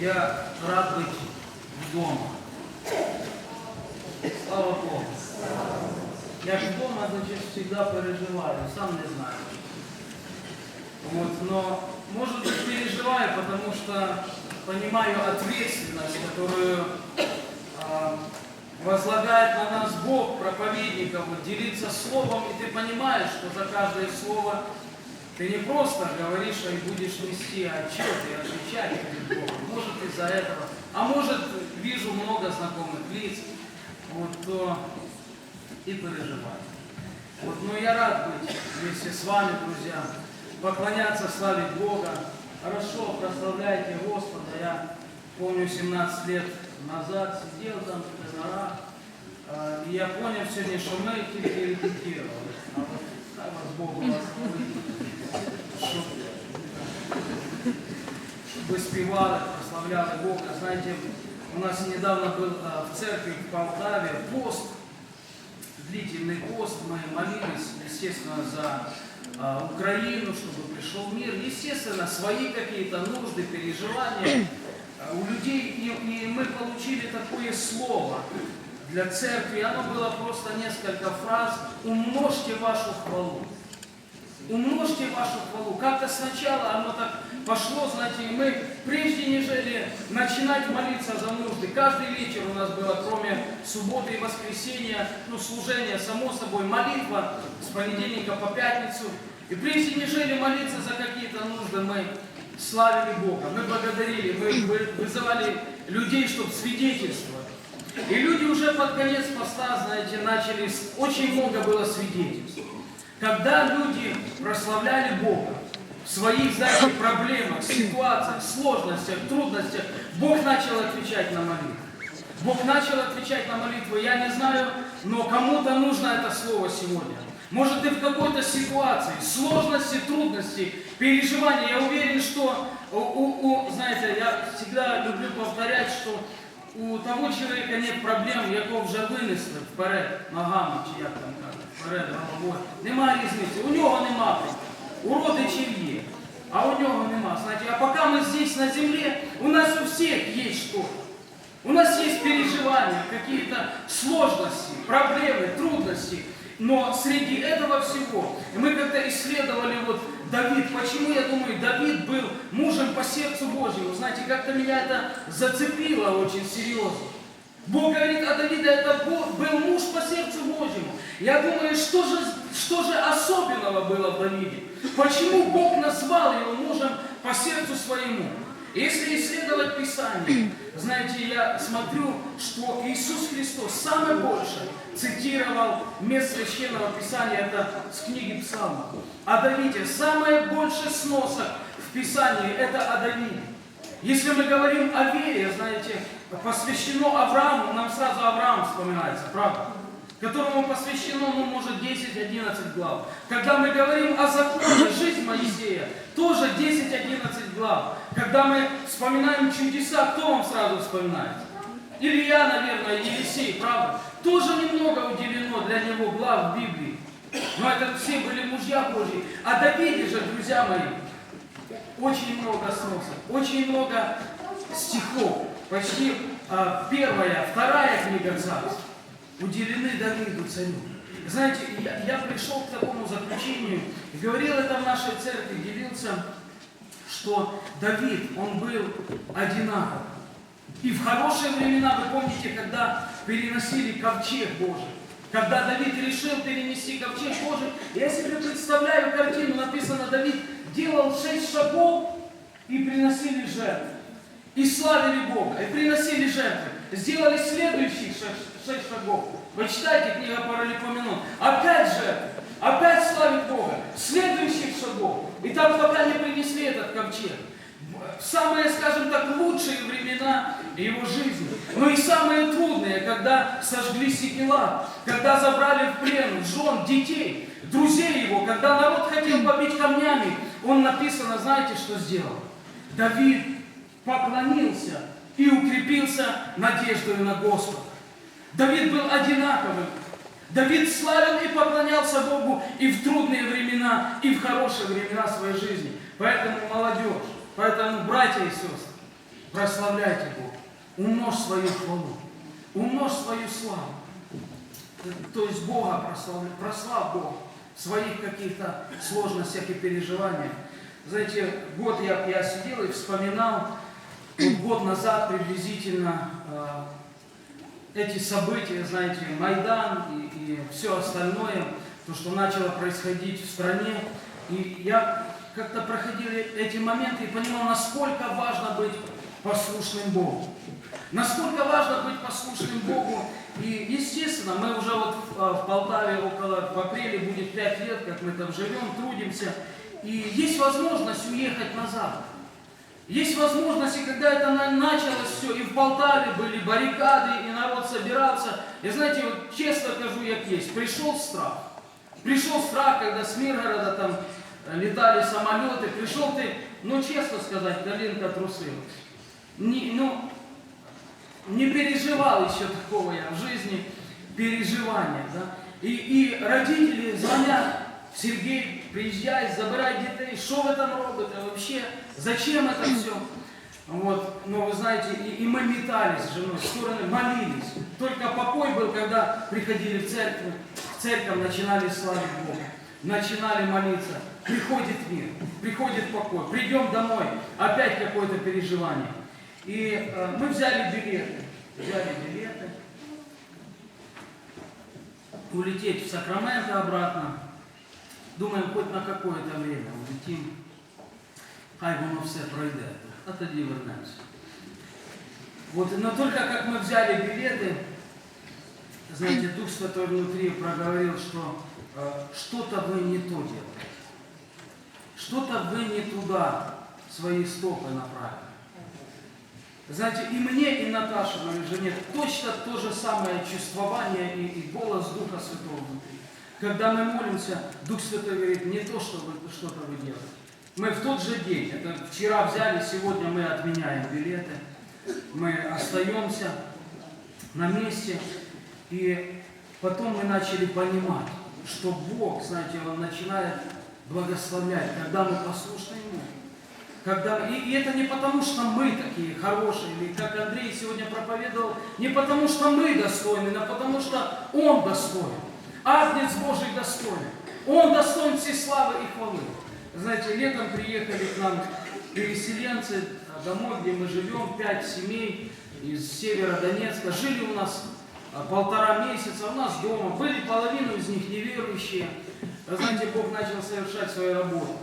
Я рад быть дома. Слава Богу. Я же дома, значит, всегда переживаю, сам не знаю. Вот, но, может быть, переживаю, потому что понимаю ответственность, которую а, возлагает на нас Бог, проповедников, вот, делиться словом, и ты понимаешь, что за каждое слово ты не просто говоришь, а и будешь нести отчет и отвечать перед Богом. Может из-за этого, а может вижу много знакомых лиц, вот, то и переживаю. Вот, но я рад быть вместе с вами, друзья, поклоняться, славить Бога. Хорошо, прославляйте Господа. Я помню, 17 лет назад сидел там в Тенора, э, и я понял сегодня, что мы только репетировали. А вот как вас Бог благословит, чтобы спевали, прославляли Бога. Знаете, у нас недавно был э, в церкви в Полтаве пост, длительный пост, мы молились, естественно, за а, Украину, чтобы пришел мир, естественно, свои какие-то нужды, переживания а, у людей, и, и мы получили такое слово для церкви, оно было просто несколько фраз. «умножьте вашу хвалу». Умножьте вашу хвалу. Как-то сначала оно так пошло, знаете, и мы, прежде нежели начинать молиться за нужды, каждый вечер у нас было, кроме субботы и воскресенья, ну, служение, само собой, молитва с понедельника по пятницу. И прежде нежели молиться за какие-то нужды, мы славили Бога, мы благодарили, мы вы- вызывали людей, чтобы свидетельствовать. И люди уже под конец поста, знаете, начали, очень много было свидетельств. Когда люди прославляли Бога в своих, знаете, проблемах, ситуациях, сложностях, трудностях, Бог начал отвечать на молитву. Бог начал отвечать на молитву. Я не знаю, но кому-то нужно это слово сегодня. Может, ты в какой-то ситуации, сложности, трудности, переживания. Я уверен, что, у, у- у- знаете, я всегда люблю повторять, что у того человека нет проблем, якого вже винесли вперед ногами, чи як там кажуть, вперед головою. Нема різниці. У нього нема проблем. У родичів є, а у нього нема. Знаете, а пока мы здесь на земле, у нас у всех есть что-то. У нас есть переживания, какие-то сложности, проблемы, трудности. Но среди этого всего, и мы как-то исследовали вот Давид, почему, я думаю, Давид был мужем по сердцу Божьему. Знаете, как-то меня это зацепило очень серьезно. Бог говорит о Давиде, это был муж по сердцу Божьему. Я думаю, что же, что же особенного было в Давиде? Почему Бог назвал его мужем по сердцу своему? Если исследовать Писание, знаете, я смотрю, что Иисус Христос самое больше цитировал мест Священного Писания, это с книги Псалма. О Давиде самое больше сносок в Писании, это о Давиде. Если мы говорим о вере, знаете, посвящено Аврааму, нам сразу Авраам вспоминается, правда? Которому посвящено, ну, может, 10-11 глав. Когда мы говорим о законе, жизнь Моисея, тоже 10-11 глав. Когда мы вспоминаем чудеса, кто вам сразу вспоминается? Илья, наверное, Елисей, правда? Тоже немного уделено для него глав Библии. Но это все были мужья Божьи. А Давиде же, друзья мои, очень много сносов, очень много стихов. Почти а, первая, вторая книга царств уделены Давиду царю. Знаете, я, я пришел к такому заключению, говорил это в нашей церкви, делился, что Давид, он был одинаков. И в хорошие времена, вы помните, когда переносили ковчег Божий, когда Давид решил перенести ковчег Божий, я себе представляю картину, написано, Давид делал шесть шагов и приносили жертвы. И славили Бога, и приносили жертвы. Сделали следующие шесть, шагов. Вы читаете книга Паралипоменон. Опять жертвы. Опять славить Бога. Следующих шагов. И так пока не принесли этот ковчег. Самые, скажем так, лучшие времена его жизни. Но и самые трудные, когда сожгли Сикела, когда забрали в плен жен, детей, друзей его, когда народ хотел побить камнями, он написано, знаете, что сделал? Давид поклонился и укрепился надеждой на Господа. Давид был одинаковым. Давид славил и поклонялся Богу и в трудные времена, и в хорошие времена своей жизни. Поэтому молодежь, поэтому братья и сестры, прославляйте Бога, умножь свою хвалу, умножь свою славу. То есть Бога прославь, прослав Бога в своих каких-то сложностях и переживаниях. Знаете, год я, я сидел и вспоминал, вот год назад приблизительно э, эти события, знаете, Майдан и, и все остальное, то, что начало происходить в стране. И я как-то проходил эти моменты и понимал, насколько важно быть послушным Богу. Насколько важно быть послушным Богу. И, естественно, мы уже вот в, в Полтаве около, в апреле будет 5 лет, как мы там живем, трудимся. И есть возможность уехать назад. Есть возможности, когда это на- началось все, и в Полтаве были баррикады, и народ собирался. И знаете, вот честно скажу, як есть, пришел страх. Пришел страх, когда с Миргорода там э, летали самолеты, пришел ты, ну честно сказать, коленка трусилась. Не, ну, не переживал еще такого я в жизни переживания. Да? И, и родители звонят, Сергей, приезжай, забирай детей, что вы там робите вообще, зачем это все? Вот, но вы знаете, и, и мы метались с женой в стороны, молились. Только покой был, когда приходили в церковь, в церковь начинали славить Бога, начинали молиться. Приходит мир, приходит покой, придем домой, опять какое-то переживание. И э, мы взяли билеты, взяли билеты, улететь в Сакраменто обратно. Думаем, хоть на какое-то время улетим. Хай воно все пройде. А тоді вернемося. Вот, но только как мы взяли билеты, знаете, Дух Святой внутри проговорил, что э, что-то вы не то делаете. Что-то вы не туда свои стопы направили. Знаете, и мне, и Наташе, моей жене, точно то же самое чувствование и, и голос Духа Святого внутри. Когда мы молимся, Дух Святой говорит, не то, что вы что-то вы делаете. Мы в тот же день, это вчера взяли, сегодня мы отменяем билеты, мы остаемся на месте, и потом мы начали понимать, что Бог, знаете, Он начинает благословлять, когда мы послушны Ему. Когда, и, и это не потому, что мы такие хорошие, или как Андрей сегодня проповедовал, не потому, что мы достойны, но потому, что Он достоин. Агнец Божий достоин. Он достоин всей славы и хвалы. Знаете, летом приехали к нам переселенцы домой, где мы живем, пять семей из севера Донецка. Жили у нас а, полтора месяца, у нас дома. Были половину из них неверующие. Знаете, Бог начал совершать свою работу.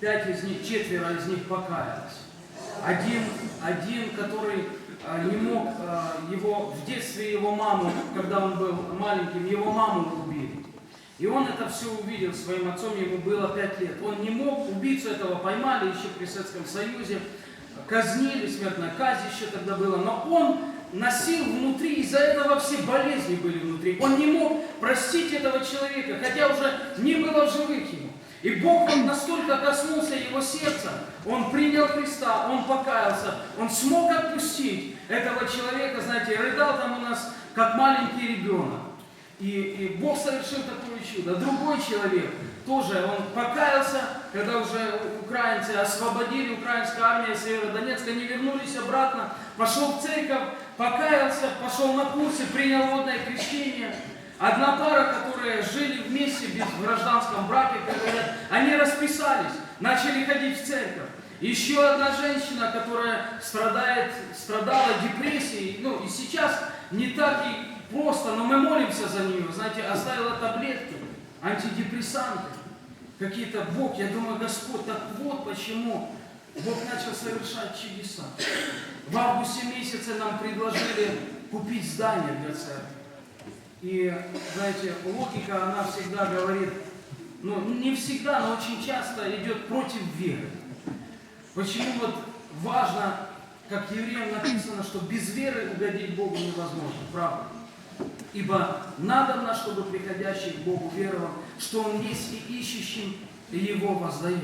Пять из них, четверо из них покаялись. Один, один, который не мог, а, его, в детстве его маму, когда он был маленьким, его маму убили. И он это все увидел своим отцом, ему было пять лет. Он не мог, убийцу этого поймали еще при Советском Союзе, казнили, смертная казнь еще тогда была, но он носил внутри, из-за этого все болезни были внутри. Он не мог простить этого человека, хотя уже не было в живых ему. И Бог он настолько коснулся его сердца, он принял Христа, он покаялся, он смог отпустить этого человека, знаете, рыдал там у нас, как маленький ребенок. И, и Бог совершил такое чудо. Другой человек тоже, он покаялся, когда уже украинцы освободили, украинская армия Северодонецка, они вернулись обратно, пошел в церковь, покаялся, пошел на курсы, принял водное крещение. Одна пара, которые жили вместе без гражданском браке, говорят, они расписались, начали ходить в церковь. Еще одна женщина, которая страдает, страдала депрессией, ну и сейчас не так и просто, но мы молимся за нее, знаете, оставила таблетки, антидепрессанты, какие-то Бог, я думаю, Господь, так вот почему Бог начал совершать чудеса. В августе месяце нам предложили купить здание для церкви. И, знаете, логика, она всегда говорит, ну, не всегда, но очень часто идет против веры. Почему вот важно, как евреям написано, что без веры угодить Богу невозможно, правда? Ибо надо, чтобы приходящий к Богу веровал, что Он есть и ищущим Его воздает.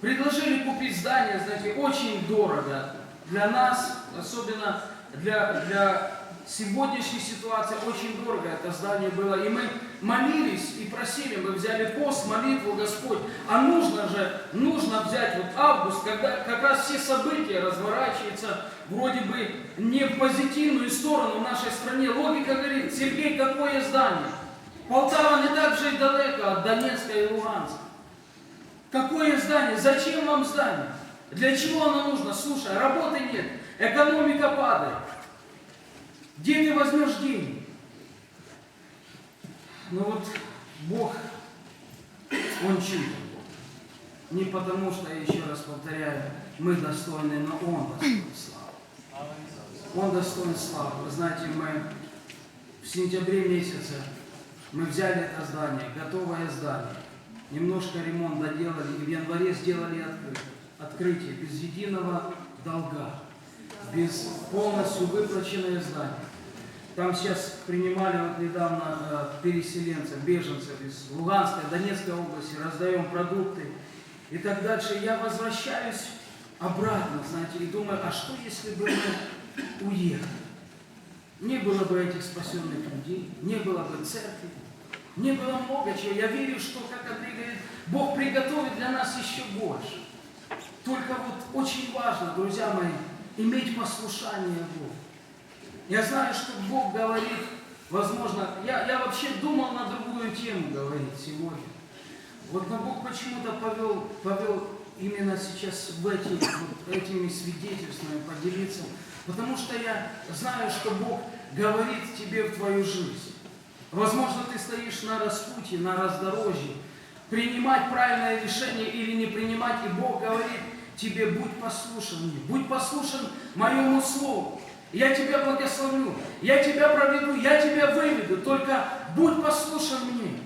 Предложили купить здание, знаете, очень дорого для нас, особенно для, для сегодняшней ситуации, очень дорого это здание было. И мы молились и просили, мы взяли пост, молитву, Господь. А нужно же, нужно взять вот август, когда как раз все события разворачиваются вроде бы не в позитивную сторону в нашей стране. Логика говорит, Сергей, какое здание? Полтава не так же и далеко от Донецка и Луганска. Какое здание? Зачем вам здание? Для чего оно нужно? Слушай, работы нет, экономика падает. Где ты возьмешь деньги? Ну вот Бог, Он чудо. Не потому, что, я еще раз повторяю, мы достойны, но Он достоин славы. Он достоин славы. Вы знаете, мы в сентябре месяце мы взяли это здание, готовое здание. Немножко ремонт доделали, и в январе сделали открытие, открытие без единого долга, без полностью выплаченное здание. Там сейчас принимали вот недавно э, переселенцев, беженцев из Луганской, Донецкой области, раздаем продукты и так дальше. Я возвращаюсь обратно, знаете, и думаю, а что если бы мы уехали? Не было бы этих спасенных людей, не было бы церкви, не было много чего. Я верю, что, как Андрей говорит, Бог приготовит для нас еще больше. Только вот очень важно, друзья мои, иметь послушание Богу. Я знаю, что Бог говорит, возможно, я, я вообще думал на другую тему говорить сегодня. Вот но Бог почему-то повел, повел именно сейчас в эти, вот, этими свидетельствами поделиться, потому что я знаю, что Бог говорит тебе в твою жизнь. Возможно, ты стоишь на распутье, на раздорожье, принимать правильное решение или не принимать, и Бог говорит тебе, будь послушен мне, будь послушен моему слову. Я тебя благословлю, я тебя проведу, я тебя выведу, только будь послушен мне.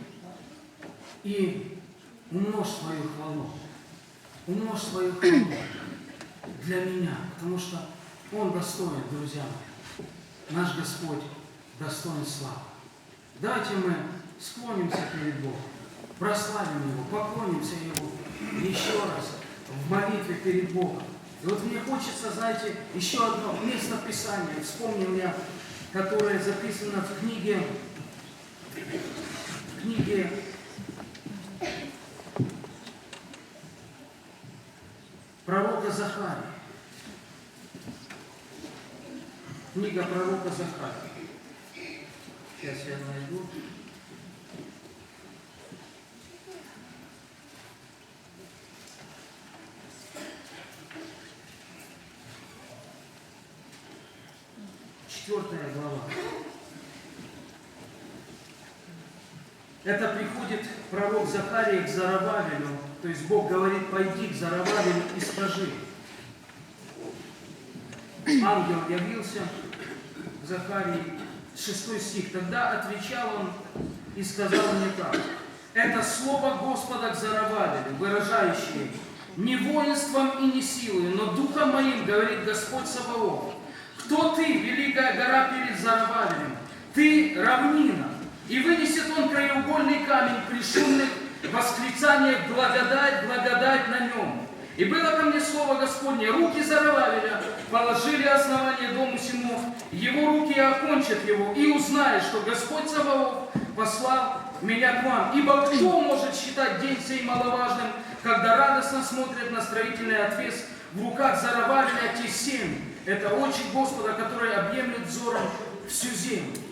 И умножь свою хвалу, умножь свою хвалу для меня, потому что Он достоин, друзья мои. Наш Господь достоин славы. Давайте мы склонимся перед Богом, прославим Его, поклонимся Его еще раз в молитве перед Богом. И вот мне хочется, знаете, еще одно место Писания, вспомнил я, которое записано в книге, в книге пророка Захария. Книга пророка Захария. Сейчас я найду. Четвертая глава. Это приходит пророк Захария к Зарававелю, то есть Бог говорит, пойди к Зарававелю и скажи. Ангел явился к Захарии, шестой стих. Тогда отвечал он и сказал мне так. Это слово Господа к Зарававелю, выражающее не воинством и не силой, но духом моим, говорит Господь Саваоф. Кто ты, великая гора перед Зарававелем? Ты равнина. И вынесет он краеугольный камень при шумных восклицаниях благодать, благодать на нем. И было ко мне слово Господне, руки Зарававеля положили основание дому сему, его руки окончат его, и узнаешь, что Господь Саваоф послал меня к вам. Ибо кто может считать день сей маловажным, когда радостно смотрят на строительный отвес в руках Зарававеля те семь? Это очи Господа, который объемлет взором всю землю.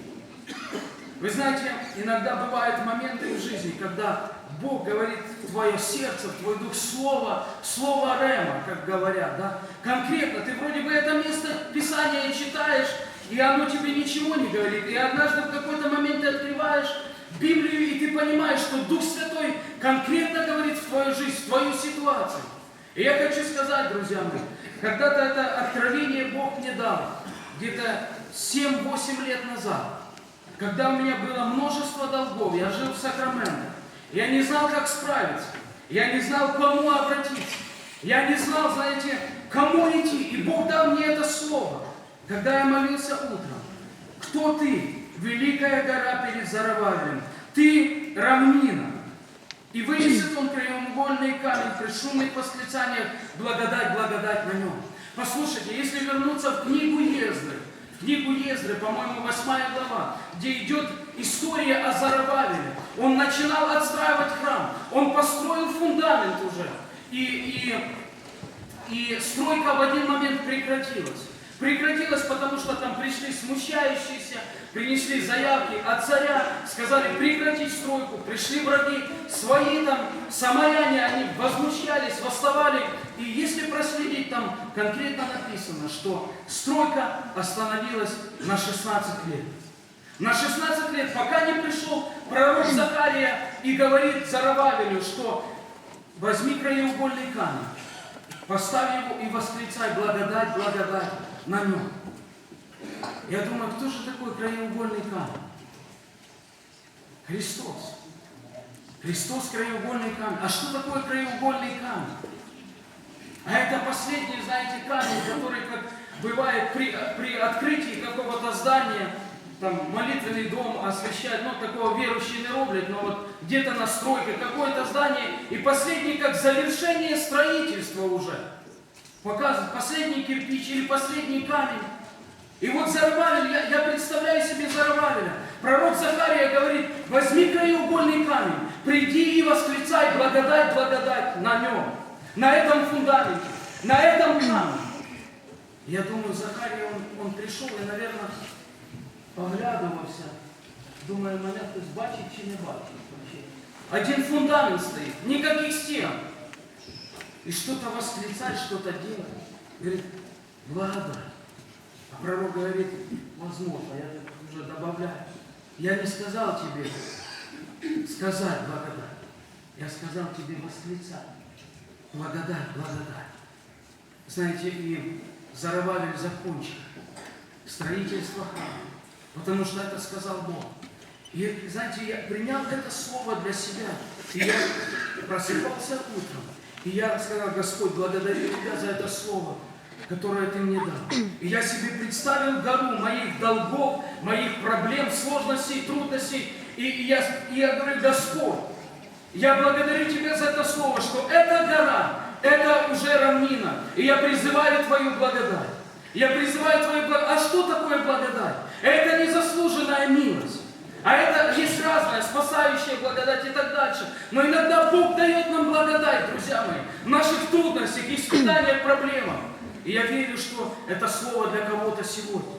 Вы знаете, иногда бывают моменты в жизни, когда Бог говорит в твое сердце, в твой дух слово, слово Рема, как говорят, да? Конкретно, ты вроде бы это место Писания читаешь, и оно тебе ничего не говорит. И однажды в какой-то момент ты открываешь Библию, и ты понимаешь, что Дух Святой конкретно говорит в твою жизнь, в твою ситуацию. И я хочу сказать, друзья мои, когда-то это откровение Бог мне дал, где-то 7-8 лет назад, когда у меня было множество долгов, я жил в Сакраменто, я не знал, как справиться, я не знал, к кому обратиться, я не знал, знаете, кому идти, и Бог дал мне это слово, когда я молился утром. Кто ты, великая гора перед Зарававелем? Ты равнина. И вынесет он краеугольный камень при шумных восклицаниях благодать, благодать на нем. Послушайте, если вернуться в книгу Ездры, книгу Ездры, по-моему, восьмая глава, где идет история о Зарабавеле. Он начинал отстраивать храм, он построил фундамент уже. И, и, и стройка в один момент прекратилась. Прекратилась, потому что там пришли смущающиеся, принесли заявки от царя, сказали прекратить стройку, пришли враги, свои там, самаряне, они возмущались, восставали. И если проследить, там конкретно написано, что стройка остановилась на 16 лет. На 16 лет, пока не пришел пророк Захария и говорит Зарававелю, что возьми краеугольный камень, поставь его и восклицай благодать, благодать на нем. Я думаю, кто же такой краеугольный камень? Христос. Христос краеугольный камень. А что такое краеугольный камень? А это последний, знаете, камень, который, как бывает при, при открытии какого-то здания, там молитвенный дом освещать, ну такого верующие не роблять, но вот где-то на стройке какое-то здание, и последний как завершение строительства уже. Показывает последний кирпич или последний камень. И вот Зарвавель, я, я представляю себе Зарвавеля. Пророк Захария говорит, возьми краеугольный камень, приди и восклицай благодать, благодать на нем, на этом фундаменте, на этом камне. Я думаю, Захария, он, он пришел и, наверное, поглядувався, думає, мене хтось бачить чи не бачить. Один фундамент стоит, никаких стен. И что-то восклицать, что-то делать. Говорит, благодать. А пророк говорит, возможно, я уже добавляю. Я не сказал тебе сказать благодать. Я сказал тебе восклицать. Благодать, благодать. Знаете, и Зарававель закончил строительство храма. Потому что это сказал Бог. И, знаете, я принял это слово для себя. И я просыпался утром. И я сказал, Господь, благодарю Тебя за это слово, которое Ты мне дал. И я себе представил гору моих долгов, моих проблем, сложностей, трудностей. И, и я, и я говорю, Господь, я благодарю Тебя за это слово, что эта гора, это уже равнина. И я призываю Твою благодать. Я призываю Твою благодать. А что такое благодать? Это незаслуженная милость. А это есть разное, спасающая благодать и так дальше. Но иногда Бог дает нам благодать, друзья мои, в наших трудностях, испытаниях, проблемах. И я верю, что это слово для кого-то сегодня.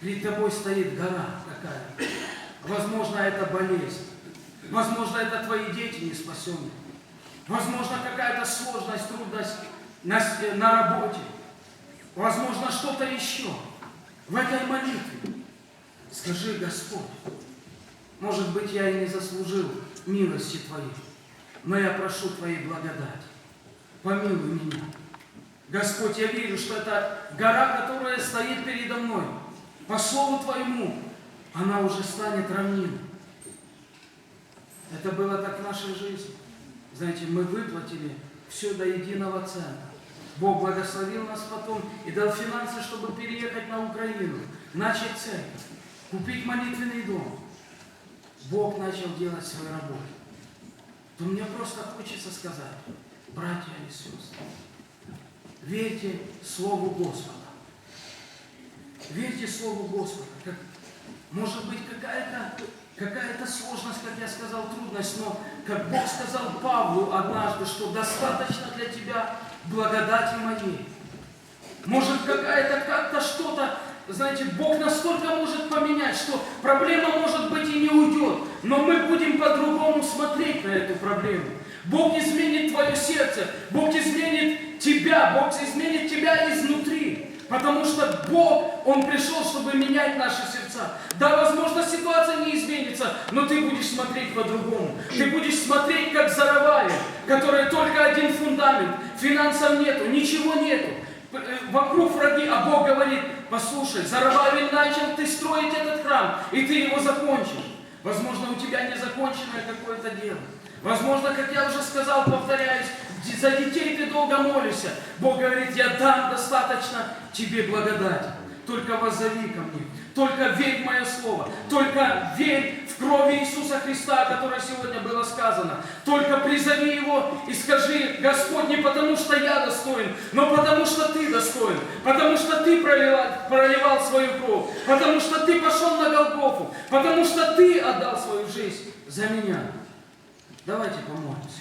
Перед тобой стоит гора какая. Возможно, это болезнь. Возможно, это твои дети не спасенные. Возможно, какая-то сложность, трудность на, на работе. Возможно, что-то еще. В этой молитве скажи, Господь, может быть, я и не заслужил милости Твоей, но я прошу Твоей благодати. Помилуй меня. Господь, я верю, что это гора, которая стоит передо мной. По слову Твоему она уже станет равниной. Это было так в нашей жизни. Знаете, мы выплатили все до единого цента. Бог благословил нас потом и дал финансы, чтобы переехать на Украину, начать церковь, купить молитвенный дом. Бог начал делать свою работу. То мне просто хочется сказать, братья и сестры, верьте Слову Господа. Верьте Слову Господа. Как, может быть, какая-то какая-то сложность, как я сказал, трудность, но как Бог сказал Павлу однажды, что достаточно для тебя благодати моей. Может какая-то как-то что-то, знаете, Бог настолько может поменять, что проблема может быть и не уйдет, но мы будем по-другому смотреть на эту проблему. Бог изменит твое сердце, Бог изменит тебя, Бог изменит тебя изнутри. Потому что Бог, Он пришел, чтобы менять наши сердца. Да, возможно, ситуация не изменится, но ты будешь смотреть по-другому. Ты будешь смотреть, как Заравая, которая только один фундамент, финансов нету, ничего нету. Э, вокруг враги, а Бог говорит, послушай, Зарававель начал ты строить этот храм, и ты его закончишь. Возможно, у тебя незаконченное какое-то дело. Возможно, как я уже сказал, повторяюсь, за детей ты долго молишься. Бог говорит, я дам достаточно тебе благодати. Только воззови ко мне. Только верь в мое слово. Только верь в крови Иисуса Христа, о сегодня было сказано. Только призови Его и скажи, Господь, не потому что я достоин, но потому что Ты достоин. Потому что Ты проливал, проливал свою кровь. Потому что Ты пошел на Голгофу. Потому что Ты отдал свою жизнь за меня. Давайте помолимся.